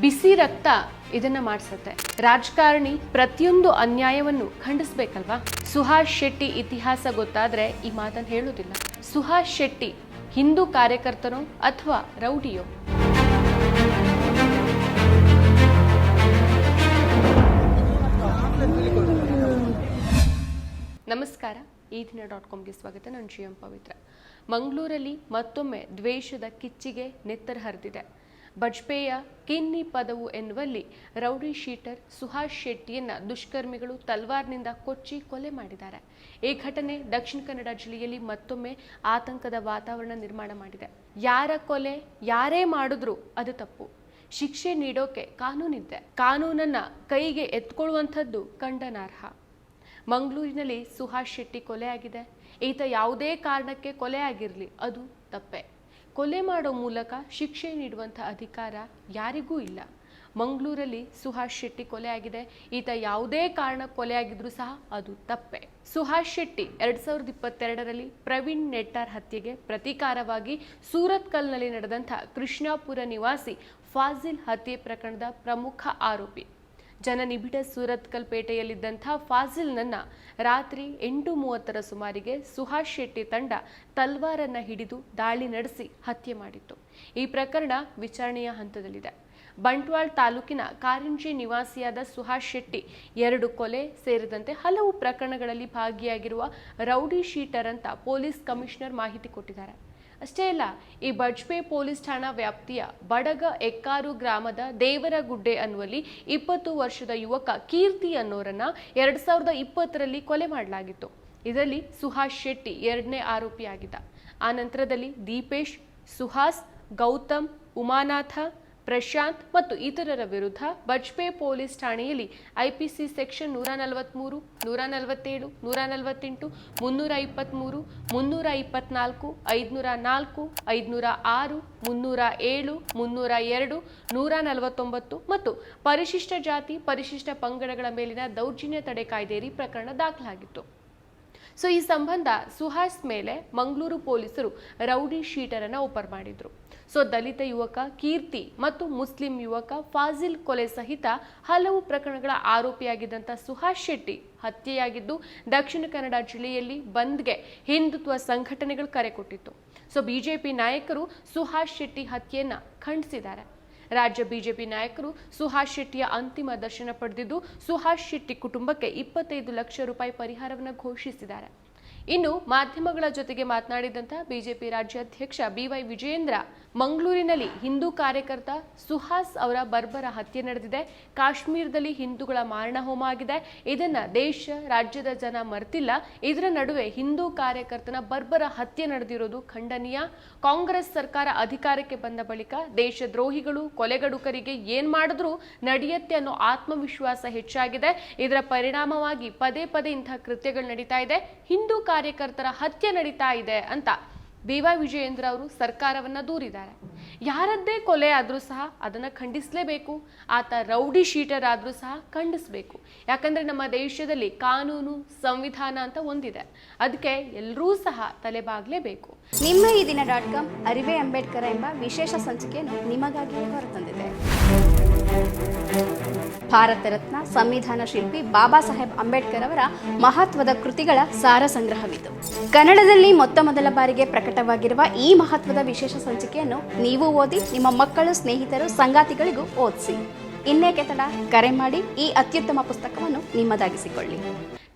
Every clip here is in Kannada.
ಬಿಸಿ ರಕ್ತ ಇದನ್ನ ಮಾಡಿಸುತ್ತೆ. ರಾಜಕಾರಣಿ ಪ್ರತಿಯೊಂದು ಅನ್ಯಾಯವನ್ನು ಖಂಡಿಸ್ಬೇಕಲ್ವಾ? ಸುಹಾಸ್ ಶೆಟ್ಟಿ ಇತಿಹಾಸ ಗೊತ್ತಾದ್ರೆ ಈ ಮಾತನ್ನು ಹೇಳೋದಿಲ್ಲ. ಸುಹಾಸ್ ಶೆಟ್ಟಿ ಹಿಂದೂ ಕಾರ್ಯಕರ್ತನೋ ಅಥವಾ ರೌಡಿಯೋ? ನಮಸ್ಕಾರ. ಈ ದಿನ ಡಾಟ್ ಕಾಮ್ಗೆ ಸ್ವಾಗತ. ನಾನು ಜಿ ಪವಿತ್ರ. ಮಂಗಳೂರಲ್ಲಿ ಮತ್ತೊಮ್ಮೆ ದ್ವೇಷದ ಕಿಚ್ಚಿಗೆ ನೆತ್ತರ ಹರಿದಿದೆ. ಬಜ್ಪೇಯ ಕಿನ್ನಿ ಪದವು ಎನ್ನುವಲ್ಲಿ ರೌಡಿ ಶೀಟರ್ ಸುಹಾಸ್ ಶೆಟ್ಟಿಯನ್ನ ದುಷ್ಕರ್ಮಿಗಳು ತಲ್ವಾರ್ನಿಂದ ಕೊಚ್ಚಿ ಕೊಲೆ ಮಾಡಿದ್ದಾರೆ. ಈ ಘಟನೆ ದಕ್ಷಿಣ ಕನ್ನಡ ಜಿಲ್ಲೆಯಲ್ಲಿ ಮತ್ತೊಮ್ಮೆ ಆತಂಕದ ವಾತಾವರಣ ನಿರ್ಮಾಣ ಮಾಡಿದೆ. ಯಾರ ಕೊಲೆ, ಯಾರೇ ಮಾಡಿದ್ರು ಅದು ತಪ್ಪು. ಶಿಕ್ಷೆ ನೀಡೋಕೆ ಕಾನೂನಿದೆ. ಕಾನೂನನ್ನ ಕೈಗೆ ಎತ್ಕೊಳ್ಳುವಂಥದ್ದು ಖಂಡನಾರ್ಹ ಮಂಗಳೂರಿನಲ್ಲಿ ಸುಹಾಸ್ ಶೆಟ್ಟಿ ಕೊಲೆಯಾಗಿದೆ. ಈತ ಯಾವುದೇ ಕಾರಣಕ್ಕೆ ಕೊಲೆ ಆಗಿರಲಿ ಅದು ತಪ್ಪೆ. ಕೊಲೆ ಮಾಡೋ ಮೂಲಕ ಶಿಕ್ಷೆ ನೀಡುವಂಥ ಅಧಿಕಾರ ಯಾರಿಗೂ ಇಲ್ಲ. ಮಂಗಳೂರಲ್ಲಿ ಸುಹಾಸ್ ಶೆಟ್ಟಿ ಕೊಲೆ ಆಗಿದೆ. ಈತ ಯಾವುದೇ ಕಾರಣ ಕೊಲೆ ಆಗಿದ್ರೂ ಸಹ ಅದು ತಪ್ಪೆ. ಸುಹಾಸ್ ಶೆಟ್ಟಿ ಎರಡ್ ಸಾವಿರದ ಇಪ್ಪತ್ತೆರಡರಲ್ಲಿ ಪ್ರವೀಣ್ ನೆಟ್ಟಾರ್ ಹತ್ಯೆಗೆ ಪ್ರತೀಕಾರವಾಗಿ ಸೂರತ್ಕಲ್ನಲ್ಲಿ ನಡೆದಂಥ ಕೃಷ್ಣಾಪುರ ನಿವಾಸಿ ಫಾಜಿಲ್ ಹತ್ಯೆ ಪ್ರಕರಣದ ಪ್ರಮುಖ ಆರೋಪಿ. ಜನನಿಬಿಡ ಸೂರತ್ಕಲ್ ಪೇಟೆಯಲ್ಲಿದ್ದಂಥ ಫಾಜಿಲ್ನನ್ನ ರಾತ್ರಿ ಎಂಟು ಮೂವತ್ತರ ಸುಮಾರಿಗೆ ಸುಹಾಸ್ ಶೆಟ್ಟಿ ತಂಡ ತಲ್ವಾರನ್ನ ಹಿಡಿದು ದಾಳಿ ನಡೆಸಿ ಹತ್ಯೆ ಮಾಡಿತ್ತು. ಈ ಪ್ರಕರಣ ವಿಚಾರಣೆಯ ಹಂತದಲ್ಲಿದೆ. ಬಂಟ್ವಾಳ್ ತಾಲೂಕಿನ ಕಾರಿಂಜಿ ನಿವಾಸಿಯಾದ ಸುಹಾಸ್ ಶೆಟ್ಟಿ ಎರಡು ಕೊಲೆ ಸೇರಿದಂತೆ ಹಲವು ಪ್ರಕರಣಗಳಲ್ಲಿ ಭಾಗಿಯಾಗಿರುವ ರೌಡಿ ಶೀಟರ್ ಅಂತ ಪೊಲೀಸ್ ಕಮಿಷನರ್ ಮಾಹಿತಿ ಕೊಟ್ಟಿದ್ದಾರೆ. ಅಷ್ಟೇ ಅಲ್ಲ, ಈ ಬಜ್ಪೆ ಪೊಲೀಸ್ ಠಾಣಾ ವ್ಯಾಪ್ತಿಯ ಬಡಗ ಎಕ್ಕಾರು ಗ್ರಾಮದ ದೇವರಗುಡ್ಡೆ ಅನ್ನುವಲ್ಲಿ ಇಪ್ಪತ್ತು ವರ್ಷದ ಯುವಕ ಕೀರ್ತಿ ಅನ್ನೋರನ್ನ ಎರಡ್ ಸಾವಿರದ ಇಪ್ಪತ್ತರಲ್ಲಿ ಕೊಲೆ ಮಾಡಲಾಗಿತ್ತು. ಇದರಲ್ಲಿ ಸುಹಾಸ್ ಶೆಟ್ಟಿ ಎರಡನೇ ಆರೋಪಿಯಾಗಿದ್ದ. ಆ ನಂತರದಲ್ಲಿ ದೀಪೇಶ್, ಸುಹಾಸ್, ಗೌತಮ್, ಉಮಾನಾಥ ಪ್ರಶಾಂತ್ ಮತ್ತು ಇತರರ ವಿರುದ್ಧ ಬಜ್ಪೆ ಪೊಲೀಸ್ ಠಾಣೆಯಲ್ಲಿ ಐಪಿಸಿ ಸೆಕ್ಷನ್ ನೂರ ನಲವತ್ತ್ಮೂರು ನೂರ ನಲವತ್ತೇಳು, ನೂರ ನಲವತ್ತೆಂಟು, ಮುನ್ನೂರ ಇಪ್ಪತ್ತ್ಮೂರು ಮುನ್ನೂರ ಇಪ್ಪತ್ನಾಲ್ಕು, ಐದುನೂರ ನಾಲ್ಕು, ಐದುನೂರ ಆರು, ಮುನ್ನೂರ ಏಳು, ಮುನ್ನೂರ ಎರಡು, ನೂರ ನಲವತ್ತೊಂಬತ್ತು ಮತ್ತು ಪರಿಶಿಷ್ಟ ಜಾತಿ, ಪರಿಶಿಷ್ಟ ಪಂಗಡಗಳ ಮೇಲಿನ ದೌರ್ಜನ್ಯ ತಡೆ ಕಾಯ್ದೆಯಡಿ ಪ್ರಕರಣ ದಾಖಲಾಗಿತ್ತು. ಸೊ, ಈ ಸಂಬಂಧ ಸುಹಾಸ್ ಮೇಲೆ ಮಂಗಳೂರು ಪೊಲೀಸರು ರೌಡಿ ಶೀಟರನ್ನು ಓಪನ್ ಮಾಡಿದ್ರು. ಸೊ ದಲಿತ ಯುವಕ, ಕೀರ್ತಿ ಮತ್ತು ಮುಸ್ಲಿಂ ಯುವಕ ಫಾಜಿಲ್ ಕೊಲೆ ಸಹಿತ ಹಲವು ಪ್ರಕರಣಗಳ ಆರೋಪಿಯಾಗಿದ್ದಂಥ ಸುಹಾಸ್ ಶೆಟ್ಟಿ ಹತ್ಯೆಯಾಗಿದ್ದು, ದಕ್ಷಿಣ ಕನ್ನಡ ಜಿಲ್ಲೆಯಲ್ಲಿ ಬಂದ್ಗೆ ಹಿಂದುತ್ವ ಸಂಘಟನೆಗಳು ಕರೆ ಕೊಟ್ಟಿತ್ತು. ಸೊ ಬಿಜೆಪಿ ನಾಯಕರು ಸುಹಾಸ್ ಶೆಟ್ಟಿ ಹತ್ಯೆಯನ್ನ ಖಂಡಿಸಿದ್ದಾರೆ. ರಾಜ್ಯ ಬಿಜೆಪಿ ನಾಯಕರು ಸುಹಾಸ್ ಶೆಟ್ಟಿಯ ಅಂತಿಮ ದರ್ಶನ ಪಡೆದಿದ್ದು, ಸುಹಾಸ್ ಶೆಟ್ಟಿ ಕುಟುಂಬಕ್ಕೆ ಇಪ್ಪತ್ತೈದು ಲಕ್ಷ ರೂಪಾಯಿ ಪರಿಹಾರವನ್ನು ಘೋಷಿಸಿದ್ದಾರೆ. ಇನ್ನು ಮಾಧ್ಯಮಗಳ ಜೊತೆಗೆ ಮಾತನಾಡಿದಂತಹ ಬಿಜೆಪಿ ರಾಜ್ಯಾಧ್ಯಕ್ಷ ಬಿವೈ ವಿಜಯೇಂದ್ರ ಮಂಗಳೂರಿನಲ್ಲಿ ಹಿಂದೂ ಕಾರ್ಯಕರ್ತ ಸುಹಾಸ್ ಅವರ ಬರ್ಬರ ಹತ್ಯೆ ನಡೆದಿದೆ. ಕಾಶ್ಮೀರದಲ್ಲಿ ಹಿಂದೂಗಳ ಮಾರಣ ಹೋಮ ಆಗಿದೆ. ಇದನ್ನ ದೇಶ, ರಾಜ್ಯದ ಜನ ಮರ್ತಿಲ್ಲ. ಇದರ ನಡುವೆ ಹಿಂದೂ ಕಾರ್ಯಕರ್ತನ ಬರ್ಬರ ಹತ್ಯೆ ನಡೆದಿರೋದು ಖಂಡನೀಯ. ಕಾಂಗ್ರೆಸ್ ಸರ್ಕಾರ ಅಧಿಕಾರಕ್ಕೆ ಬಂದ ಬಳಿಕ ದೇಶದ್ರೋಹಿಗಳು, ಕೊಲೆಗಡುಕರಿಗೆ ಏನ್ ಮಾಡಿದ್ರೂ ನಡೆಯುತ್ತೆ ಅನ್ನೋ ಆತ್ಮವಿಶ್ವಾಸ ಹೆಚ್ಚಾಗಿದೆ. ಇದರ ಪರಿಣಾಮವಾಗಿ ಪದೇ ಪದೇ ಇಂತಹ ಕೃತ್ಯಗಳು ನಡೀತಾ ಇದೆ. ಹಿಂದೂ ಕಾರ್ಯಕರ್ತರ ಹತ್ಯೆ ನಡೀತಾ ಇದೆ ಅಂತ ಬಿ ವೈ ವಿಜಯೇಂದ್ರ ಅವರು ಸರ್ಕಾರವನ್ನ ದೂರಿದ್ದಾರೆ. ಯಾರದ್ದೇ ಕೊಲೆ ಆದರೂ ಸಹ ಅದನ್ನ ಖಂಡಿಸಲೇಬೇಕು. ಆತ ರೌಡಿ ಶೀಟರ್ ಆದ್ರೂ ಸಹ ಖಂಡಿಸಬೇಕು. ಯಾಕಂದ್ರೆ ನಮ್ಮ ದೇಶದಲ್ಲಿ ಕಾನೂನು, ಸಂವಿಧಾನ ಅಂತ ಒಂದಿದೆ. ಅದಕ್ಕೆ ಎಲ್ಲರೂ ಸಹ ತಲೆಬಾಗ್ಲೇಬೇಕು. ನಿಮ್ಮ ಈ ದಿನ ಡಾಟ್ ಕಾಮ್ ಅರಿವೆ ಅಂಬೇಡ್ಕರ್ ಎಂಬ ವಿಶೇಷ ಸಂಚಿಕೆಯನ್ನು ನಿಮಗಾಗಿ ಹೊರತಂದಿದೆ. ಭಾರತ ರತ್ನ ಸಂವಿಧಾನ ಶಿಲ್ಪಿ ಬಾಬಾ ಸಾಹೇಬ್ ಅಂಬೇಡ್ಕರ್ ಅವರ ಮಹತ್ವದ ಕೃತಿಗಳ ಸಾರ ಸಂಗ್ರಹವಿದು. ಕನ್ನಡದಲ್ಲಿ ಮೊತ್ತ ಮೊದಲ ಬಾರಿಗೆ ಪ್ರಕಟವಾಗಿರುವ ಈ ಮಹತ್ವದ ವಿಶೇಷ ಸಂಚಿಕೆಯನ್ನು ನೀವು ಓದಿ ನಿಮ್ಮ ಮಕ್ಕಳು, ಸ್ನೇಹಿತರು, ಸಂಗಾತಿಗಳಿಗೂ ಓದಿಸಿ. ಇನ್ನೇಕೆ ತಡ ಕರೆ ಮಾಡಿ ಈ ಅತ್ಯುತ್ತಮ ಪುಸ್ತಕವನ್ನು ನಿಮ್ಮದಾಗಿಸಿಕೊಳ್ಳಿ.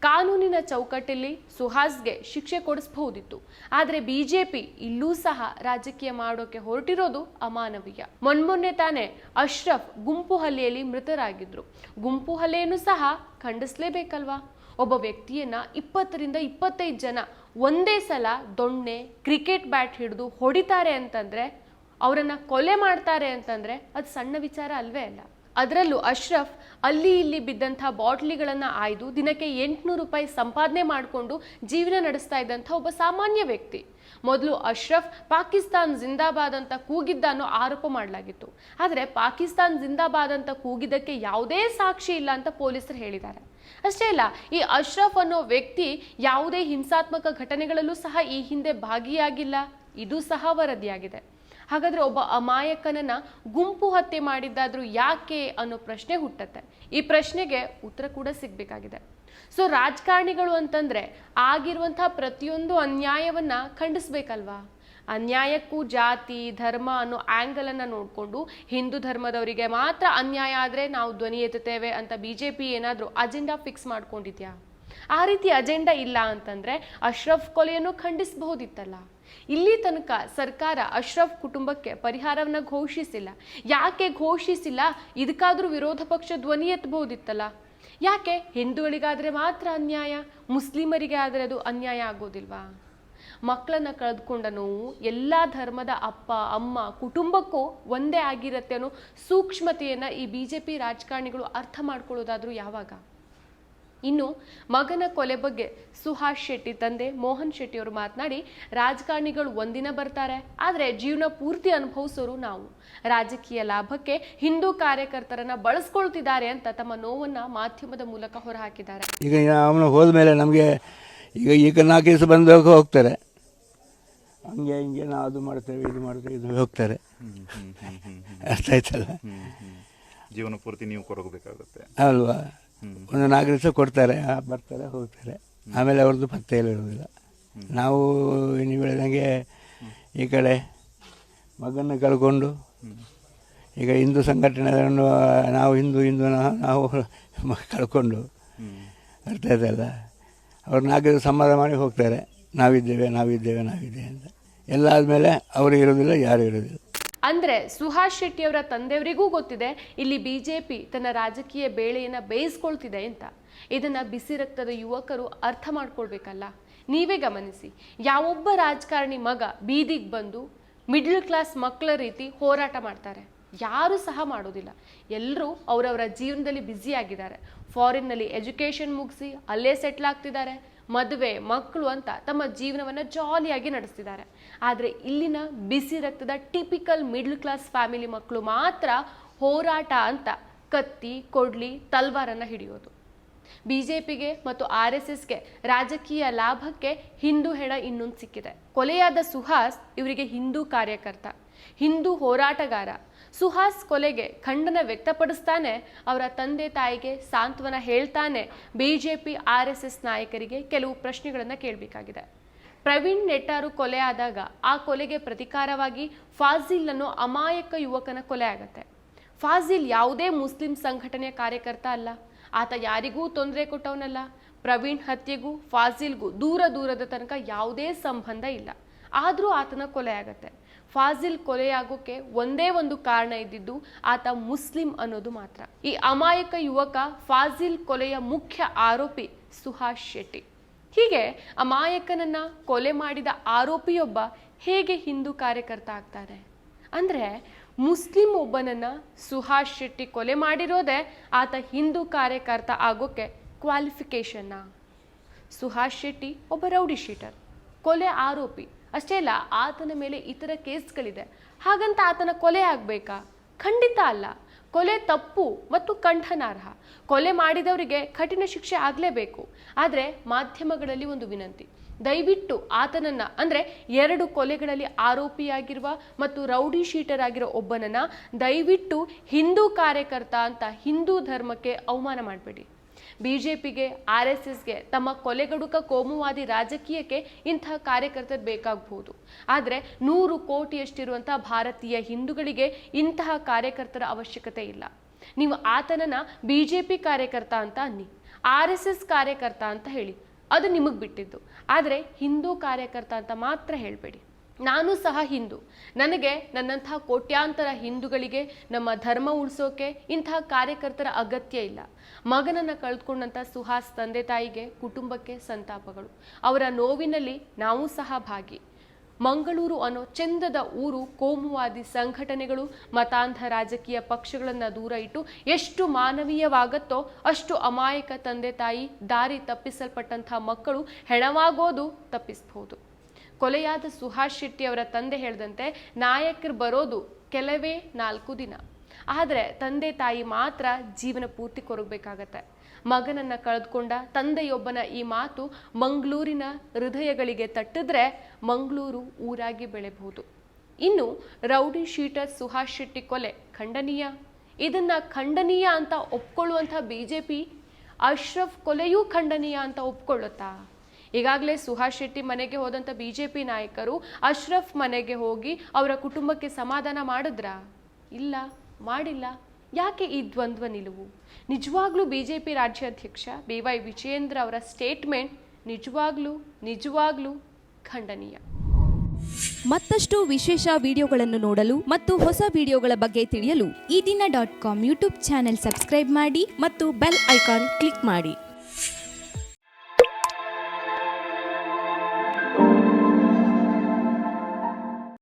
ಕಾನೂನಿನ ಚೌಕಟ್ಟಲ್ಲಿ ಸುಹಾಸ್ಗೆ ಶಿಕ್ಷೆ ಕೊಡಿಸಬಹುದಿತ್ತು. ಆದರೆ ಬಿಜೆಪಿ ಇಲ್ಲೂ ಸಹ ರಾಜಕೀಯ ಮಾಡೋಕೆ ಹೊರಟಿರೋದು ಅಮಾನವೀಯ. ಮೊನ್ಮೊನ್ನೆ ತಾನೇ ಅಶ್ರಫ್ ಗುಂಪು ಹಲ್ಲೆಯಲ್ಲಿ ಮೃತರಾಗಿದ್ರು. ಗುಂಪು ಹಲ್ಲೆಯನ್ನು ಸಹ ಖಂಡಿಸಲೇಬೇಕಲ್ವಾ? ಒಬ್ಬ ವ್ಯಕ್ತಿಯನ್ನ ಇಪ್ಪತ್ತರಿಂದ ಇಪ್ಪತ್ತೈದು ಜನ ಒಂದೇ ಸಲ ದೊಣ್ಣೆ, ಕ್ರಿಕೆಟ್ ಬ್ಯಾಟ್ ಹಿಡಿದು ಹೊಡಿತಾರೆ ಅಂತಂದ್ರೆ, ಅವರನ್ನ ಕೊಲೆ ಮಾಡ್ತಾರೆ ಅಂತಂದ್ರೆ ಅದು ಸಣ್ಣ ವಿಚಾರ ಅಲ್ವೇ ಅಲ್ಲ. ಅದರಲ್ಲೂ ಅಶ್ರಫ್ ಅಲ್ಲಿ ಇಲ್ಲಿ ಬಿದ್ದಂಥ ಬಾಟ್ಲಿಗಳನ್ನು ಆಯ್ದು ದಿನಕ್ಕೆ ಎಂಟುನೂರು ರೂಪಾಯಿ ಸಂಪಾದನೆ ಮಾಡಿಕೊಂಡು ಜೀವನ ನಡೆಸ್ತಾ ಇದ್ದಂಥ ಒಬ್ಬ ಸಾಮಾನ್ಯ ವ್ಯಕ್ತಿ. ಮೊದಲು ಅಶ್ರಫ್ ಪಾಕಿಸ್ತಾನ್ ಜಿಂದಾಬಾದ್ ಅಂತ ಕೂಗಿದ್ದ ಅನ್ನೋ ಆರೋಪ ಮಾಡಲಾಗಿತ್ತು. ಆದರೆ ಪಾಕಿಸ್ತಾನ್ ಜಿಂದಾಬಾದ್ ಅಂತ ಕೂಗಿದ್ದಕ್ಕೆ ಯಾವುದೇ ಸಾಕ್ಷಿ ಇಲ್ಲ ಅಂತ ಪೊಲೀಸರು ಹೇಳಿದ್ದಾರೆ. ಅಷ್ಟೇ ಅಲ್ಲ, ಈ ಅಶ್ರಫ್ ಅನ್ನೋ ವ್ಯಕ್ತಿ ಯಾವುದೇ ಹಿಂಸಾತ್ಮಕ ಘಟನೆಗಳಲ್ಲೂ ಸಹ ಈ ಹಿಂದೆ ಭಾಗಿಯಾಗಿಲ್ಲ. ಇದು ಸಹ ವರದಿಯಾಗಿದೆ. ಹಾಗಾದ್ರೆ ಒಬ್ಬ ಅಮಾಯಕನನ್ನ ಗುಂಪು ಹತ್ಯೆ ಮಾಡಿದ್ದಾದ್ರೂ ಯಾಕೆ ಅನ್ನೋ ಪ್ರಶ್ನೆ ಹುಟ್ಟತ್ತೆ. ಈ ಪ್ರಶ್ನೆಗೆ ಉತ್ತರ ಕೂಡ ಸಿಗ್ಬೇಕಾಗಿದೆ. ಸೊ ರಾಜಕಾರಣಿಗಳು ಅಂತಂದ್ರೆ ಆಗಿರುವಂತಹ ಪ್ರತಿಯೊಂದು ಅನ್ಯಾಯವನ್ನ ಖಂಡಿಸ್ಬೇಕಲ್ವಾ? ಅನ್ಯಾಯಕ್ಕೂ ಜಾತಿ, ಧರ್ಮ ಅನ್ನೋ ಆಂಗಲ್ ಅನ್ನ ನೋಡಿಕೊಂಡು ಹಿಂದೂ ಧರ್ಮದವರಿಗೆ ಮಾತ್ರ ಅನ್ಯಾಯ ಆದ್ರೆ ನಾವು ಧ್ವನಿ ಎತ್ತುತ್ತೇವೆ ಅಂತ ಬಿಜೆಪಿ ಏನಾದರೂ ಅಜೆಂಡಾ ಫಿಕ್ಸ್ ಮಾಡ್ಕೊಂಡಿದ್ಯಾ? ಆ ರೀತಿ ಅಜೆಂಡಾ ಇಲ್ಲ ಅಂತಂದ್ರೆ ಅಶ್ರಫ್ ಕೊಲೆಯನ್ನು ಖಂಡಿಸಬಹುದಿತ್ತಲ್ಲ. ಇಲ್ಲಿ ತನಕ ಸರ್ಕಾರ ಅಶ್ರಫ್ ಕುಟುಂಬಕ್ಕೆ ಪರಿಹಾರವನ್ನ ಘೋಷಿಸಿಲ್ಲ. ಯಾಕೆ ಘೋಷಿಸಿಲ್ಲ? ಇದಕ್ಕಾದರೂ ವಿರೋಧ ಪಕ್ಷ ಧ್ವನಿ ಎತ್ತಬಹುದಿತ್ತಲ್ಲ. ಯಾಕೆ? ಹಿಂದೂಗಳಿಗಾದರೆ ಮಾತ್ರ ಅನ್ಯಾಯ, ಮುಸ್ಲಿಮರಿಗೆ ಆದರೆ ಅದು ಅನ್ಯಾಯ ಆಗೋದಿಲ್ವಾ? ಮಕ್ಕಳನ್ನು ಕಳೆದುಕೊಂಡ ನೋವು ಎಲ್ಲ ಧರ್ಮದ ಅಪ್ಪ, ಅಮ್ಮ, ಕುಟುಂಬಕ್ಕೂ ಒಂದೇ ಆಗಿರತ್ತೆ ಅನ್ನೋ ಸೂಕ್ಷ್ಮತೆಯನ್ನ ಈ ಬಿ ಜೆ ಪಿ ರಾಜಕಾರಣಿಗಳು ಅರ್ಥ ಮಾಡ್ಕೊಳ್ಳೋದಾದ್ರೂ ಯಾವಾಗ? ಇನ್ನು ಮಗನ ಕೊಲೆ ಬಗ್ಗೆ ಸುಹಾಸ್ ಶೆಟ್ಟಿ ತಂದೆ ಮೋಹನ್ ಶೆಟ್ಟಿ ಅವರು ಮಾತನಾಡಿ ರಾಜಕಾರಣಿಗಳು ಒಂದಿನ ಬರ್ತಾರೆ ಆದರೆ ಜೀವನ ಪೂರ್ತಿ ಅನುಭವಿಸೋರು ನಾವು. ರಾಜಕೀಯ ಲಾಭಕ್ಕೆ ಹಿಂದೂ ಕಾರ್ಯಕರ್ತರನ್ನ ಬಳಸ್ಕೊಳ್ತಿದ್ದಾರೆ ಅಂತ ತಮ್ಮ ನೋವನ್ನ ಮಾಧ್ಯಮದ ಮೂಲಕ ಹೊರಹಾಕಿದ್ದಾರೆ. ಈಗ ಅವನು ಹೋದ್ಮೇಲೆ ನಮಗೆ ಈಗ ಈಗ ನಾಲ್ಕು ಬಂದು ಹೋಗ್ತಾರೆ. ಹಂಗೆ ಹಿಂಗೆ ನಾವು ಅದು ಮಾಡ್ತೇವೆ ಇದು ಮಾಡ್ತೇವೆ ಇದು ಹೋಗ್ತಾರೆ. ಅರ್ಥ ಆಯ್ತಲ್ಲ? ಜೀವನ ಪೂರ್ತಿ ನೀವು ಕೊರಗಬೇಕಾಗುತ್ತೆ. ಅಲ್ವಾ? ಒಂದು ನಾಲ್ಕು ದಿವಸ ಕೊಡ್ತಾರೆ ಬರ್ತಾರೆ, ಹೋಗ್ತಾರೆ. ಆಮೇಲೆ ಅವ್ರದ್ದು ಪತ್ತೆ ಇರೋದಿಲ್ಲ ನಾವು ನೀವು ಹೇಳಿದಂಗೆ ಈ ಕಡೆ ಮಗನ ಕಳ್ಕೊಂಡು ಈಗ ಹಿಂದೂ ಸಂಘಟನೆಗಳನ್ನು ನಾವು ಹಿಂದೂ ಹಿಂದೂ ನಾವು ಕಳ್ಕೊಂಡು ಅರ್ಥ ಆಯ್ತಲ್ಲ ಅವ್ರು ನಾಲ್ಕು ಸಮಾಧಾನ ಮಾಡಿ ಹೋಗ್ತಾರೆ. ನಾವಿದ್ದೇವೆ ನಾವಿದ್ದೇವೆ ನಾವಿದ್ದೇವೆ ಅಂತ. ಎಲ್ಲ ಆದಮೇಲೆ ಅವರು ಇರೋದಿಲ್ಲ ಯಾರು ಇರೋದಿಲ್ಲ ಅಂದ್ರೆ ಸುಹಾಸ್ ಶೆಟ್ಟಿ ಅವರ ತಂದೆಯವರಿಗೂ ಗೊತ್ತಿದೆ, ಇಲ್ಲಿ ಬಿ ಜೆ ಪಿ ತನ್ನ ರಾಜಕೀಯ ಬೇಳೆಯನ್ನು ಬೇಯಿಸ್ಕೊಳ್ತಿದೆ ಅಂತ. ಇದನ್ನು ಬಿಸಿ ರಕ್ತದ ಯುವಕರು ಅರ್ಥ ಮಾಡ್ಕೊಳ್ಬೇಕಲ್ಲ? ನೀವೇ ಗಮನಿಸಿ, ಯಾವೊಬ್ಬ ರಾಜಕಾರಣಿ ಮಗ ಬೀದಿಗೆ ಬಂದು ಮಿಡ್ಲ್ ಕ್ಲಾಸ್ ಮಕ್ಕಳ ರೀತಿ ಹೋರಾಟ ಮಾಡ್ತಾರೆ? ಯಾರು ಸಹ ಮಾಡೋದಿಲ್ಲ. ಎಲ್ಲರೂ ಅವರವರ ಜೀವನದಲ್ಲಿ ಬ್ಯುಸಿಯಾಗಿದ್ದಾರೆ ಫಾರಿನ್ನಲ್ಲಿ ಎಜುಕೇಷನ್ ಮುಗಿಸಿ, ಅಲ್ಲೇ ಸೆಟ್ಲ್ ಆಗ್ತಿದ್ದಾರೆ. ಮದುವೆ, ಮಕ್ಕಳು ಅಂತ ತಮ್ಮ ಜೀವನವನ್ನು ಜಾಲಿಯಾಗಿ ನಡೆಸ್ತಿದ್ದಾರೆ. ಆದರೆ ಇಲ್ಲಿನ ಬಿಸಿ ರಕ್ತದ ಟಿಪಿಕಲ್ ಮಿಡ್ಲ್ ಕ್ಲಾಸ್ ಫ್ಯಾಮಿಲಿ ಮಕ್ಕಳು ಮಾತ್ರ ಹೋರಾಟ ಅಂತ ಕತ್ತಿ, ಕೊಡ್ಲಿ, ತಲ್ವಾರನ್ನು ಹಿಡಿಯೋದು. ಬಿ ಜೆ ಪಿಗೆ ಮತ್ತು ಆರ್ ಎಸ್ ಎಸ್ಗೆ ರಾಜಕೀಯ ಲಾಭಕ್ಕೆ ಹಿಂದೂ ಹೆಣ ಇನ್ನೊಂದು ಸಿಕ್ಕಿದೆ. ಕೊಲೆಯಾದ ಸುಹಾಸ್ ಇವರಿಗೆ ಹಿಂದೂ ಕಾರ್ಯಕರ್ತ, ಹಿಂದೂ ಹೋರಾಟಗಾರ. ಸುಹಾಸ್ ಕೊಲೆಗೆ ಖಂಡನ ವ್ಯಕ್ತಪಡಿಸ್ತಾನೆ. ಅವರ ತಂದೆ ತಾಯಿಗೆ ಸಾಂತ್ವನ ಹೇಳ್ತಾನೆ. ಬಿಜೆಪಿ, ಆರ್ ಎಸ್ ಎಸ್ ನಾಯಕರಿಗೆ ಕೆಲವು ಪ್ರಶ್ನೆಗಳನ್ನು ಕೇಳಬೇಕಾಗಿದೆ. ಪ್ರವೀಣ್ ನೆಟ್ಟಾರು ಕೊಲೆ ಆದಾಗ ಆ ಕೊಲೆಗೆ ಪ್ರತಿಕಾರವಾಗಿ ಫಾಜಿಲ್ ಅನ್ನೋ ಅಮಾಯಕ ಯುವಕನ ಕೊಲೆ ಆಗತ್ತೆ. ಫಾಜಿಲ್ ಯಾವುದೇ ಮುಸ್ಲಿಂ ಸಂಘಟನೆಯ ಕಾರ್ಯಕರ್ತ ಅಲ್ಲ. ಆತ ಯಾರಿಗೂ ತೊಂದರೆ ಕೊಟ್ಟವನಲ್ಲ. ಪ್ರವೀಣ್ ಹತ್ಯೆಗೂ ಫಾಜಿಲ್ಗೂ ದೂರ ದೂರದ ತನಕ ಯಾವುದೇ ಸಂಬಂಧ ಇಲ್ಲ. ಆದರೂ ಆತನ ಕೊಲೆ ಆಗತ್ತೆ. ಫಾಜಿಲ್ ಕೊಲೆಯಾಗೋಕೆ ಒಂದೇ ಒಂದು ಕಾರಣ ಇದ್ದಿದ್ದು ಆತ ಮುಸ್ಲಿಂ ಅನ್ನೋದು ಮಾತ್ರ. ಈ ಅಮಾಯಕ ಯುವಕ ಫಾಜಿಲ್ ಕೊಲೆಯ ಮುಖ್ಯ ಆರೋಪಿ ಸುಹಾಸ್ ಶೆಟ್ಟಿ. ಹೀಗೆ ಅಮಾಯಕನನ್ನ ಕೊಲೆ ಮಾಡಿದ ಆರೋಪಿಯೊಬ್ಬ ಹೇಗೆ ಹಿಂದೂ ಕಾರ್ಯಕರ್ತ ಆಗ್ತಾನೆ ಅಂದ್ರೆ ಮುಸ್ಲಿಂ ಒಬ್ಬನನ್ನ ಸುಹಾಸ್ ಶೆಟ್ಟಿ ಕೊಲೆ ಮಾಡಿರೋದೇ ಆತ ಹಿಂದೂ ಕಾರ್ಯಕರ್ತ ಆಗೋಕೆ ಕ್ವಾಲಿಫಿಕೇಶನ್ನ ಸುಹಾಸ್ ಶೆಟ್ಟಿ ಒಬ್ಬ ರೌಡಿ ಶೀಟರ್. ಕೊಲೆ ಆರೋಪಿ ಅಷ್ಟೇ ಅಲ್ಲ, ಆತನ ಮೇಲೆ ಇತರ ಕೇಸ್ಗಳಿದೆ. ಹಾಗಂತ ಆತನ ಕೊಲೆ ಆಗಬೇಕಾ? ಖಂಡಿತ ಅಲ್ಲ. ಕೊಲೆ ತಪ್ಪು ಮತ್ತು ಕಂಠನಾರ್ಹ. ಕೊಲೆ ಮಾಡಿದವರಿಗೆ ಕಠಿಣ ಶಿಕ್ಷೆ ಆಗಲೇಬೇಕು. ಆದರೆ ಮಾಧ್ಯಮಗಳಲ್ಲಿ ಒಂದು ವಿನಂತಿ. ದಯವಿಟ್ಟು ಆತನನ್ನ, ಅಂದರೆ ಎರಡು ಕೊಲೆಗಳಲ್ಲಿ ಆರೋಪಿಯಾಗಿರುವ ಮತ್ತು ರೌಡಿ ಶೀಟರ್ ಆಗಿರೋ ಒಬ್ಬನನ್ನ ದಯವಿಟ್ಟು ಹಿಂದೂ ಕಾರ್ಯಕರ್ತ ಅಂತ ಹಿಂದೂ ಧರ್ಮಕ್ಕೆ ಅವಮಾನ ಮಾಡಬೇಡಿ. ಬಿಜೆಪಿಗೆ, ಆರ್ ಎಸ್ ಎಸ್ಗೆ, ತಮ್ಮ ಕೊಲೆಗಡುಕ ಕೋಮುವಾದಿ ರಾಜಕೀಯಕ್ಕೆ ಇಂತಹ ಕಾರ್ಯಕರ್ತರು ಬೇಕಾಗಬಹುದು ಆದರೆ ನೂರು ಕೋಟಿಯಷ್ಟಿರುವಂತಹ ಭಾರತೀಯ ಹಿಂದೂಗಳಿಗೆ ಇಂತಹ ಕಾರ್ಯಕರ್ತರ ಅವಶ್ಯಕತೆ ಇಲ್ಲ. ನೀವು ಆತನನ್ನ ಬಿಜೆಪಿ ಕಾರ್ಯಕರ್ತ ಅಂತ ಅನ್ನಿ, ಆರ್ ಕಾರ್ಯಕರ್ತ ಅಂತ ಹೇಳಿ. ಅದು ನಿಮಗೆ ಬಿಟ್ಟಿದ್ದು. ಆದರೆ ಹಿಂದೂ ಕಾರ್ಯಕರ್ತ ಅಂತ ಮಾತ್ರ ಹೇಳಬೇಡಿ. ನಾನು ಸಹ ಹಿಂದೂ. ನನಗೆ ನನ್ನಂತಹ ಕೋಟ್ಯಾಂತರ ಹಿಂದೂಗಳಿಗೆ ನಮ್ಮ ಧರ್ಮ ಉಳಿಸೋಕೆ ಇಂತಹ ಕಾರ್ಯಕರ್ತರ ಅಗತ್ಯ ಇಲ್ಲ. ಮಗನನ್ನು ಕಳೆದುಕೊಂಡಂಥ ಸುಹಾಸ್ ತಂದೆ ತಾಯಿಗೆ ಕುಟುಂಬಕ್ಕೆ ಸಂತಾಪಗಳು. ಅವರ ನೋವಿನಲ್ಲಿ ನಾವು ಸಹ ಭಾಗಿ. ಮಂಗಳೂರು ಅನ್ನೋ ಚಂದದ ಊರು, ಕೋಮುವಾದಿ ಸಂಘಟನೆಗಳು, ಮತಾಂಧ ರಾಜಕೀಯ ಪಕ್ಷಗಳನ್ನು ದೂರ ಇಟ್ಟು ಎಷ್ಟು ಮಾನವೀಯವಾಗತ್ತೋ ಅಷ್ಟು ಅಮಾಯಕ ತಂದೆ ತಾಯಿ ದಾರಿ ತಪ್ಪಿಸಲ್ಪಟ್ಟಂಥ ಮಕ್ಕಳು ಹೆಣವಾಗೋದು ತಪ್ಪಿಸಬಹುದು ಕೊಲೆಯಾದ ಸುಹಾಸ್ ಶೆಟ್ಟಿ ಅವರ ತಂದೆ ಹೇಳಿದಂತೆ ನಾಯಕರು ಬರೋದು ಕೆಲವೇ ನಾಲ್ಕು ದಿನ. ಆದರೆ ತಂದೆ ತಾಯಿ ಮಾತ್ರ ಜೀವನ ಪೂರ್ತಿ ಕೊರಗಬೇಕಾಗತ್ತೆ. ಮಗನನ್ನ ಕಳೆದುಕೊಂಡ ತಂದೆಯೊಬ್ಬನ ಈ ಮಾತು ಮಂಗಳೂರಿನ ಹೃದಯಗಳಿಗೆ ತಟ್ಟಿದ್ರೆ ಮಂಗಳೂರು ಊರಾಗಿ ಬೆಳೆಬಹುದು. ಇನ್ನು ರೌಡಿ ಶೀಟರ್ ಸುಹಾಸ್ ಶೆಟ್ಟಿ ಕೊಲೆ ಖಂಡನೀಯ. ಇದನ್ನ ಖಂಡನೀಯ ಅಂತ ಒಪ್ಕೊಳ್ಳುವಂಥ ಬಿಜೆಪಿ, ಅಶ್ರಫ್ ಕೊಲೆಯೂ ಖಂಡನೀಯ ಅಂತ ಒಪ್ಕೊಳ್ಳುತ್ತಾ? ಈಗಾಗಲೇ ಸುಹಾಸ್ ಶೆಟ್ಟಿ ಮನೆಗೆ ಹೋದಂಥ ಬಿಜೆಪಿ ನಾಯಕರು ಅಶ್ರಫ್ ಮನೆಗೆ ಹೋಗಿ ಅವರ ಕುಟುಂಬಕ್ಕೆ ಸಮಾಧಾನ ಮಾಡಿದ್ರಾ? ಇಲ್ಲ, ಮಾಡಿಲ್ಲ. ಯಾಕೆ ಈ ದ್ವಂದ್ವ ನಿಲುವು? ನಿಜವಾಗ್ಲೂ ಬಿಜೆಪಿ ರಾಜ್ಯಾಧ್ಯಕ್ಷ ಬಿ ವೈ ವಿಜಯೇಂದ್ರ ಅವರ ಸ್ಟೇಟ್ಮೆಂಟ್ ನಿಜವಾಗ್ಲೂ ನಿಜವಾಗ್ಲೂ ಖಂಡನೀಯ. ಮತ್ತಷ್ಟು ವಿಶೇಷ ವಿಡಿಯೋಗಳನ್ನು ನೋಡಲು ಮತ್ತು ಹೊಸ ವಿಡಿಯೋಗಳ ಬಗ್ಗೆ ತಿಳಿಯಲು Eedina dot com YouTube channel subscribe ಮಾಡಿ ಮತ್ತು ಬೆಲ್ ಐಕಾನ್ ಕ್ಲಿಕ್ ಮಾಡಿ.